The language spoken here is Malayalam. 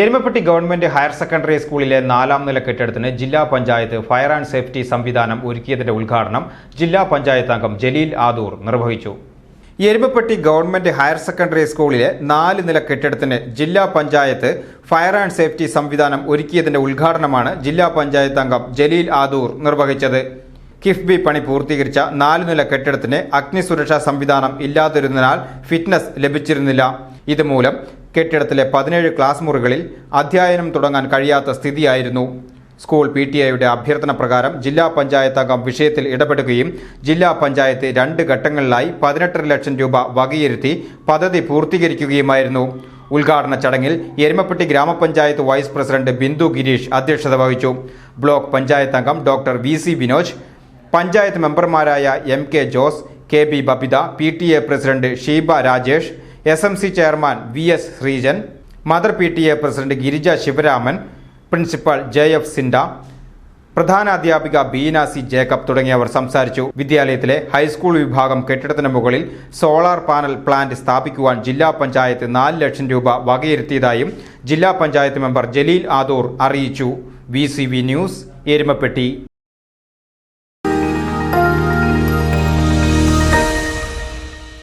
Erumapetty government higher secondary സ്കൂളിലെ നാലാം നില കെട്ടിടത്തിന് ജില്ലാ പഞ്ചായത്ത് ഫയർ ആൻഡ് സേഫ്റ്റി സംവിധാനം ഒരുക്കിയതിന്റെ ഉദ്ഘാടനം ജില്ലാ പഞ്ചായത്ത് അംഗം ജലീൽ ആദൂർ നിർവഹിച്ചു. എരുമപ്പെട്ടി ഗവൺമെന്റ് ഹയർ സെക്കൻഡറി സ്കൂളിലെ നാല് നില കെട്ടിടത്തിന് ജില്ലാ പഞ്ചായത്ത് ഫയർ ആൻഡ് സേഫ്റ്റി സംവിധാനം ഒരുക്കിയതിന്റെ ഉദ്ഘാടനമാണ് ജില്ലാ പഞ്ചായത്ത് അംഗം ജലീൽ ആദൂർ നിർവഹിച്ചത്. കിഫ്ബി പണി പൂർത്തീകരിച്ച നാല് നില കെട്ടിടത്തിന് അഗ്നിസുരക്ഷാ സംവിധാനം ഇല്ലാതിരുന്നതിനാൽ ഫിറ്റ്നസ് ലഭിച്ചിരുന്നില്ല. ഇതുമൂലം കെട്ടിടത്തിലെ പതിനേഴ് ക്ലാസ് മുറികളിൽ അധ്യയനം തുടങ്ങാൻ കഴിയാത്ത സ്ഥിതിയായിരുന്നു. സ്കൂൾ പി ടി ഐയുടെ അഭ്യർത്ഥന പ്രകാരം ജില്ലാ പഞ്ചായത്ത് അംഗം വിഷയത്തിൽ ഇടപെടുകയും ജില്ലാ പഞ്ചായത്ത് രണ്ട് ഘട്ടങ്ങളിലായി പതിനെട്ടര ലക്ഷം രൂപ വകയിരുത്തി പദ്ധതി പൂർത്തീകരിക്കുകയുമായിരുന്നു. ഉദ്ഘാടന ചടങ്ങിൽ എരുമപ്പെട്ടി ഗ്രാമപഞ്ചായത്ത് വൈസ് പ്രസിഡന്റ് ബിന്ദു ഗിരീഷ് അധ്യക്ഷത വഹിച്ചു. ബ്ലോക്ക് പഞ്ചായത്ത് അംഗം doctor V C Vinoj panchayat മെമ്പർമാരായ M K Jose K B Babitha P T A president Sheeba Rajesh S M C chairman V S Sreejan mother P T A president Girija Sivaraman principal J F Sinda പ്രധാനാധ്യാപിക Beena C Jacob തുടങ്ങിയവർ സംസാരിച്ചു. വിദ്യാലയത്തിലെ ഹൈസ്കൂൾ വിഭാഗം കെട്ടിടത്തിന് മുകളിൽ സോളാർ പാനൽ പ്ലാന്റ് സ്ഥാപിക്കുവാൻ ജില്ലാ പഞ്ചായത്ത് നാല് ലക്ഷം രൂപ വകയിരുത്തിയതായും ജില്ലാ പഞ്ചായത്ത് മെമ്പർ ജലീൽ ആദൂർ അറിയിച്ചു. V news Erumapetty.